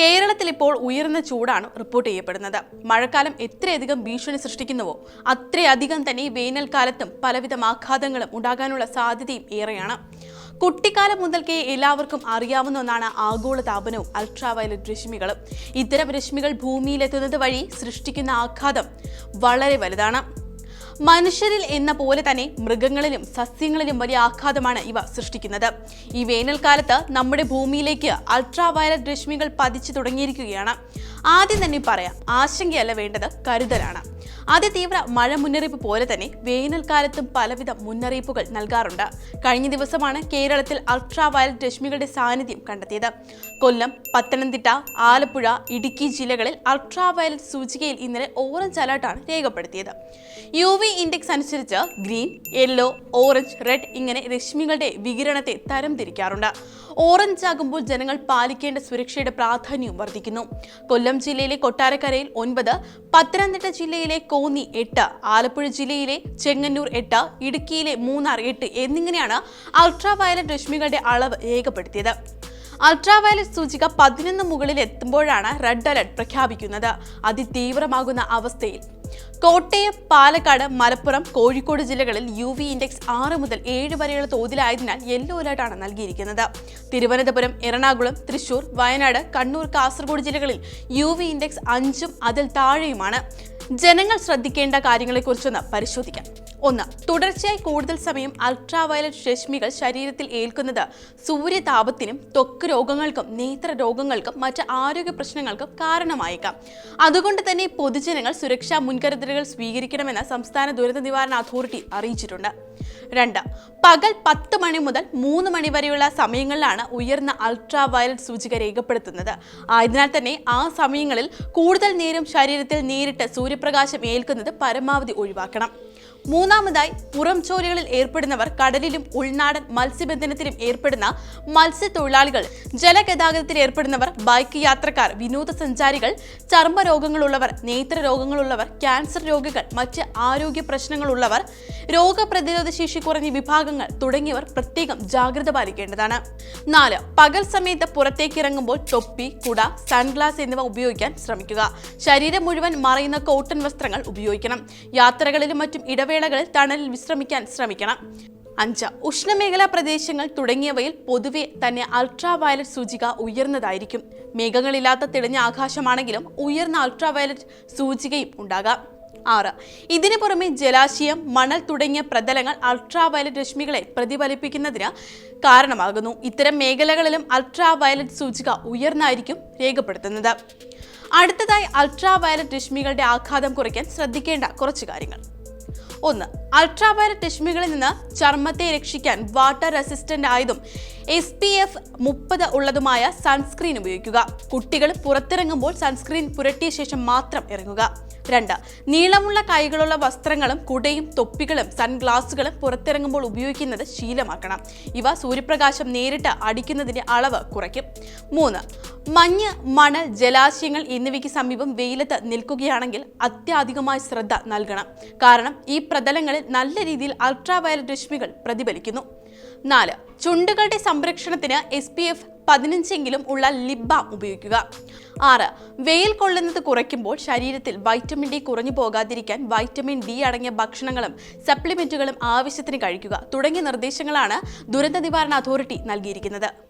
കേരളത്തിൽ ഇപ്പോൾ ഉയർന്ന ചൂടാണ് റിപ്പോർട്ട് ചെയ്യപ്പെടുന്നത്. മഴക്കാലം എത്രയധികം ഭീഷണി സൃഷ്ടിക്കുന്നുവോ അത്രയധികം തന്നെ വേനൽക്കാലത്തും പലവിധ ആഘാതങ്ങളും ഉണ്ടാകാനുള്ള സാധ്യതയും ഏറെയാണ്. കുട്ടിക്കാലം മുതൽക്കേ എല്ലാവർക്കും അറിയാവുന്ന ഒന്നാണ് ആഗോള താപനവും അൾട്രാവയലറ്റ് രശ്മികളും. ഇത്തരം രശ്മികൾ ഭൂമിയിലെത്തുന്നത് വഴി സൃഷ്ടിക്കുന്ന ആഘാതം വളരെ വലുതാണ്. മനുഷ്യരിൽ എന്ന പോലെ തന്നെ മൃഗങ്ങളിലും സസ്യങ്ങളിലും വലിയ ആഘാതമാണ് ഇവ സൃഷ്ടിക്കുന്നത്. ഈ വേനൽക്കാലത്ത് നമ്മുടെ ഭൂമിയിലേക്ക് അൾട്രാ വയലറ്റ് രശ്മികൾ പതിച്ചു തുടങ്ങിയിരിക്കുകയാണ്. ആദ്യം തന്നെ പറയാം ആശങ്കയല്ല വേണ്ടത് കരുതലാണ്. അതിതീവ്ര മഴ മുന്നറിയിപ്പ് പോലെ തന്നെ വേനൽക്കാലത്തും പലവിധ മുന്നറിയിപ്പുകൾ നൽകാറുണ്ട്. കഴിഞ്ഞ ദിവസമാണ് കേരളത്തിൽ അൾട്രാ വയലറ്റ് രശ്മികളുടെ സാന്നിധ്യം കണ്ടെത്തിയത്. കൊല്ലം പത്തനംതിട്ട ആലപ്പുഴ ഇടുക്കി ജില്ലകളിൽ അൾട്രാ വയലറ്റ് സൂചികയിൽ ഇന്നലെ ഓറഞ്ച് അലർട്ടാണ് രേഖപ്പെടുത്തിയത്. യു വി ഇൻഡെക്സ് അനുസരിച്ച് ഗ്രീൻ യെല്ലോ ഓറഞ്ച് റെഡ് ഇങ്ങനെ രശ്മികളുടെ വികിരണത്തെ തരംതിരിക്കാറുണ്ട് ഓറഞ്ച് ആകുമ്പോൾ ജനങ്ങൾ പാലിക്കേണ്ട സുരക്ഷയുടെ പ്രാധാന്യവും വർദ്ധിക്കുന്നു. കൊല്ലം ജില്ലയിലെ കൊട്ടാരക്കരയിൽ ഒൻപത് പത്തനംതിട്ട ജില്ലയിലെ കോന്നി എട്ട് ആലപ്പുഴ ജില്ലയിലെ ചെങ്ങന്നൂർ എട്ട് ഇടുക്കിയിലെ മൂന്നാർ എട്ട് എന്നിങ്ങനെയാണ് അൾട്രാവയലറ്റ് രശ്മികളുടെ അളവ് രേഖപ്പെടുത്തിയത്. അൾട്രാവയലറ്റ് സൂചിക പതിനൊന്ന് മുകളിൽ എത്തുമ്പോഴാണ് റെഡ് അലർട്ട് പ്രഖ്യാപിക്കുന്നത്. അതിതീവ്രമാകുന്ന അവസ്ഥയിൽ. കോട്ടയം പാലക്കാട് മലപ്പുറം കോഴിക്കോട് ജില്ലകളിൽ യു വി ഇൻഡെക്സ് ആറ് മുതൽ ഏഴ് വരെയുള്ള തോതിലായതിനാൽ യെല്ലോ അലർട്ടാണ് നൽകിയിരിക്കുന്നത്. തിരുവനന്തപുരം എറണാകുളം തൃശൂർ വയനാട് കണ്ണൂർ കാസർഗോഡ് ജില്ലകളിൽ യു വി ഇൻഡെക്സ് അഞ്ചും അതിൽ താഴെയുമാണ്. ജനങ്ങൾ ശ്രദ്ധിക്കേണ്ട കാര്യങ്ങളെക്കുറിച്ചൊന്ന് പരിശോധിക്കാം. ഒന്ന് തുടർച്ചയായി കൂടുതൽ സമയം അൾട്രാവയലറ്റ് രശ്മികൾ ശരീരത്തിൽ ഏൽക്കുന്നത്. സൂര്യതാപത്തിനും ത്വക്ക് രോഗങ്ങൾക്കും നേത്ര രോഗങ്ങൾക്കും മറ്റ് ആരോഗ്യ പ്രശ്നങ്ങൾക്കും കാരണമായേക്കാം. അതുകൊണ്ട് തന്നെ പൊതുജനങ്ങൾ സുരക്ഷാ മുൻകരുതലുകൾ സ്വീകരിക്കണമെന്ന് സംസ്ഥാന ദുരന്ത നിവാരണ അതോറിറ്റി അറിയിച്ചിട്ടുണ്ട്. രണ്ട്. പകൽ പത്ത് മണി മുതൽ മൂന്ന് മണി വരെയുള്ള സമയങ്ങളിലാണ് ഉയർന്ന അൾട്രാ വയലറ്റ് സൂചിക രേഖപ്പെടുത്തുന്നത്. ആയതിനാൽ തന്നെ ആ സമയങ്ങളിൽ കൂടുതൽ നേരം ശരീരത്തിൽ നേരിട്ട് സൂര്യപ്രകാശം ഏൽക്കുന്നത് പരമാവധി ഒഴിവാക്കണം. മൂന്നാമതായി പുറം ജോലികളിൽ ഏർപ്പെടുന്നവർ കടലിലും ഉൾനാടൻ മത്സ്യബന്ധനത്തിലും ഏർപ്പെടുന്ന മത്സ്യത്തൊഴിലാളികൾ ജലഗതാഗതത്തിൽ ഏർപ്പെടുന്നവർ ബൈക്ക് യാത്രക്കാർ വിനോദസഞ്ചാരികൾ ചർമ്മ രോഗങ്ങളുള്ളവർ നേത്ര രോഗങ്ങളുള്ളവർ ക്യാൻസർ രോഗികൾ മറ്റ് ആരോഗ്യ പ്രശ്നങ്ങളുള്ളവർ രോഗപ്രതിരോധ ശേഷി കുറഞ്ഞ വിഭാഗങ്ങൾ തുടങ്ങിയവർ പ്രത്യേകം ജാഗ്രത പാലിക്കേണ്ടതാണ്. നാല് പകൽ സമയത്ത് പുറത്തേക്ക് ഇറങ്ങുമ്പോൾ ടൊപ്പി കുട സൺഗ്ലാസ് എന്നിവ ഉപയോഗിക്കാൻ ശ്രമിക്കുക. ശരീരം മുഴുവൻ മറയുന്ന കോട്ടൺ വസ്ത്രങ്ങൾ ഉപയോഗിക്കണം. യാത്രകളിലും മറ്റും ഇടവേളകളിൽ തണലിൽ വിശ്രമിക്കാൻ ശ്രമിക്കണം. അഞ്ച് ഉഷ്ണമേഖലാ പ്രദേശങ്ങൾ തുടങ്ങിയവയിൽ പൊതുവെ തന്നെ അൾട്രാ വയലറ്റ് സൂചിക ഉയർന്നതായിരിക്കും. മേഘങ്ങളില്ലാത്ത തെളിഞ്ഞ ആകാശമാണെങ്കിലും ഉയർന്ന അൾട്രാ വയലറ്റ് സൂചികയും ഉണ്ടാകാം. ആറ്. ഇതിനു പുറമെ ജലാശയം മണൽ തുടങ്ങിയ പ്രതലങ്ങൾ അൾട്രാവയലറ്റ് രശ്മികളെ പ്രതിഫലിപ്പിക്കുന്നതിന് കാരണമാകുന്നു. ഇത്തരം മേഖലകളിലും അൾട്രാവയലറ്റ് സൂചിക ഉയർന്നായിരിക്കും രേഖപ്പെടുത്തുന്നത്. അടുത്തതായി അൾട്രാവയലറ്റ് രശ്മികളുടെ ആഘാതം കുറയ്ക്കാൻ ശ്രദ്ധിക്കേണ്ട കുറച്ച് കാര്യങ്ങൾ. ഒന്ന് അൾട്രാവയലറ്റ് രശ്മികളിൽ നിന്ന് ചർമ്മത്തെ രക്ഷിക്കാൻ വാട്ടർ റെസിസ്റ്റന്റ് ആയതും എസ് പി എഫ് മുപ്പത് ഉള്ളതുമായ സൺസ്ക്രീൻ ഉപയോഗിക്കുക. കുട്ടികൾ പുറത്തിറങ്ങുമ്പോൾ സൺസ്ക്രീൻ പുരട്ടിയ ശേഷം മാത്രം ഇറങ്ങുക. രണ്ട് നീളമുള്ള കൈകളുള്ള വസ്ത്രങ്ങളും കുടയും തൊപ്പികളും സൺഗ്ലാസുകളും പുറത്തിറങ്ങുമ്പോൾ ഉപയോഗിക്കുന്നത് ശീലമാക്കണം. ഇവ സൂര്യപ്രകാശം നേരിട്ട് അടിക്കുന്നതിന്റെ അളവ് കുറയ്ക്കും. മൂന്ന് മഞ്ഞ് മണൽ ജലാശയങ്ങൾ എന്നിവയ്ക്ക് സമീപം വെയിലത്ത് നിൽക്കുകയാണെങ്കിൽ അത്യാധികമായി ശ്രദ്ധ നൽകണം. കാരണം ഈ പ്രതലങ്ങളിൽ നല്ല രീതിയിൽ അൾട്രാ വയലറ്റ് രശ്മികൾ പ്രതിഫലിക്കുന്നു. നാല് ചുണ്ടുകളുടെ സംരക്ഷണത്തിന് എസ് പി എഫ് പതിനഞ്ചെങ്കിലും ഉള്ള ലിബാം ഉപയോഗിക്കുക. ആറ് വെയിൽ കൊള്ളുന്നത് കുറയ്ക്കുമ്പോൾ ശരീരത്തിൽ വൈറ്റമിൻ ഡി കുറഞ്ഞു പോകാതിരിക്കാൻ വൈറ്റമിൻ ഡി അടങ്ങിയ ഭക്ഷണങ്ങളും സപ്ലിമെന്റുകളും ആവശ്യത്തിന് കഴിക്കുക തുടങ്ങിയ നിർദ്ദേശങ്ങളാണ് ദുരന്ത നിവാരണ അതോറിറ്റി നൽകിയിരിക്കുന്നത്.